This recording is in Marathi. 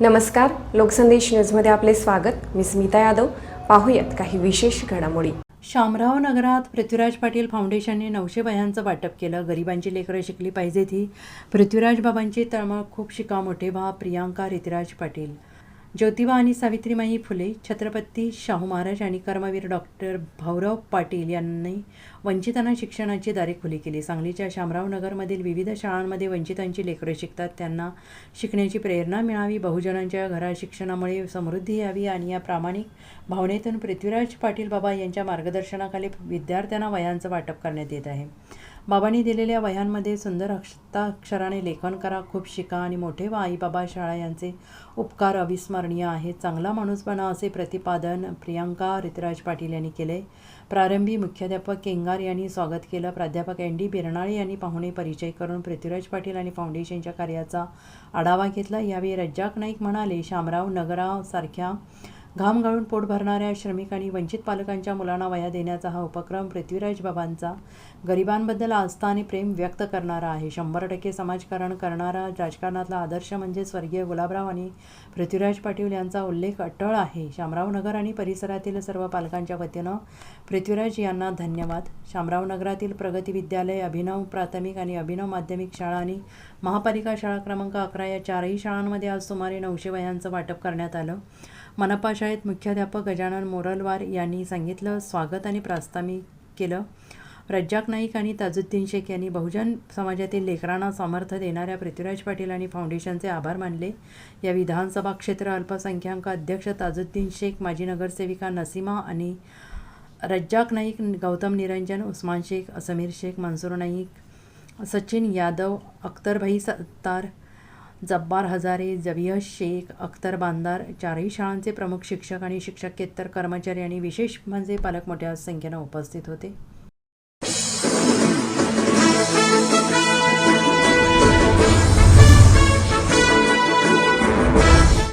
नमस्कार लोकसंदेश न्यूजमध्ये आपले स्वागत. मी स्मिता यादव. पाहूयात काही विशेष घडामोडी. शामराव नगरात पृथ्वीराज पाटील फाउंडेशनने नऊशे वह्यांचं वाटप केलं. गरिबांची लेकरं शिकली पाहिजेत ही. पृथ्वीराज बाबांची तळमळ खूप शिका मोठे भा प्रियांका रितिराज पाटील. ज्योतिबा आणि सावित्रीमाई फुले छत्रपती शाहू महाराज आणि कर्मवीर डॉक्टर भाऊराव पाटील यांनी वंचितांना शिक्षणाची दारे खुली केली. सांगलीच्या शामराव नगरमधील विविध शाळांमध्ये वंचितांची लेकरं शिकतात. त्यांना शिकण्याची प्रेरणा मिळावी बहुजनांच्या घरा शिक्षणामुळे समृद्धी यावी आणि या प्रामाणिक भावनेतून पृथ्वीराज पाटील बाबा यांच्या मार्गदर्शनाखाली विद्यार्थ्यांना वयांचं वाटप करण्यात येत आहे. बाबांनी दिलेल्या वह्यांमध्ये सुंदर अक्षराने लेखन करा खूप शिका आणि मोठे वा आई बाबा शाळा यांचे उपकार अविस्मरणीय आहेत. चांगला माणूस बना असे प्रतिपादन प्रियांका ऋतुराज पाटील यांनी केले. प्रारंभी मुख्याध्यापक केंगार यांनी स्वागत केलं. प्राध्यापक एन डी बिरनाळे यांनी पाहुणे परिचय करून पृथ्वीराज पाटील आणि फाउंडेशनच्या कार्याचा आढावा घेतला. यावेळी रज्जाक नाईक म्हणाले शामराव नगरासारख्या घाम गाळून पोट भरणाऱ्या श्रमिक आणि वंचित पालकांच्या मुलांना वया देण्याचा हा उपक्रम पृथ्वीराज बाबांचा गरिबांबद्दल आस्था आणि प्रेम व्यक्त करणारा आहे. शंभर टक्के समाजकारण करणारा राजकारणातला आदर्श म्हणजे स्वर्गीय गुलाबराव आणि पृथ्वीराज पाटील यांचा उल्लेख अटळ आहे. शामराव नगर आणि परिसरातील सर्व पालकांच्या वतीनं पृथ्वीराज यांना धन्यवाद. शामराव नगरातील प्रगती विद्यालय अभिनव प्राथमिक आणि अभिनव माध्यमिक शाळा आणि महापालिका शाळा क्रमांक अकरा या चारही शाळांमध्ये आज सुमारे नऊशे वयांचं वाटप करण्यात आलं. मनपा शाळेत मुख्याध्यापक गजानन मोरलवार यांनी सांगितलं स्वागत आणि प्रास्ताविक केलं. रज्जाक नाईक आणि ताजुद्दीन शेख यांनी बहुजन समाजातील लेकरांना सामर्थ्य देणाऱ्या पृथ्वीराज पाटील आणि फाउंडेशनचे आभार मानले. या विधानसभा क्षेत्र अल्पसंख्याक अध्यक्ष ताजुद्दीन शेख माजी नगरसेविका नसीमा आणि रज्जाक नाईक गौतम निरंजन उस्मान शेख समीर शेख मंसूर नाईक सचिन यादव अख्तरभाई सत्तार जब्बार हजारे जबिया शेख अख्तर बांदार चारही शाळांचे प्रमुख शिक्षक आणि शिक्षकेतर कर्मचारी आणि विशेष म्हणजे पालक मोठ्या संख्येनं उपस्थित होते.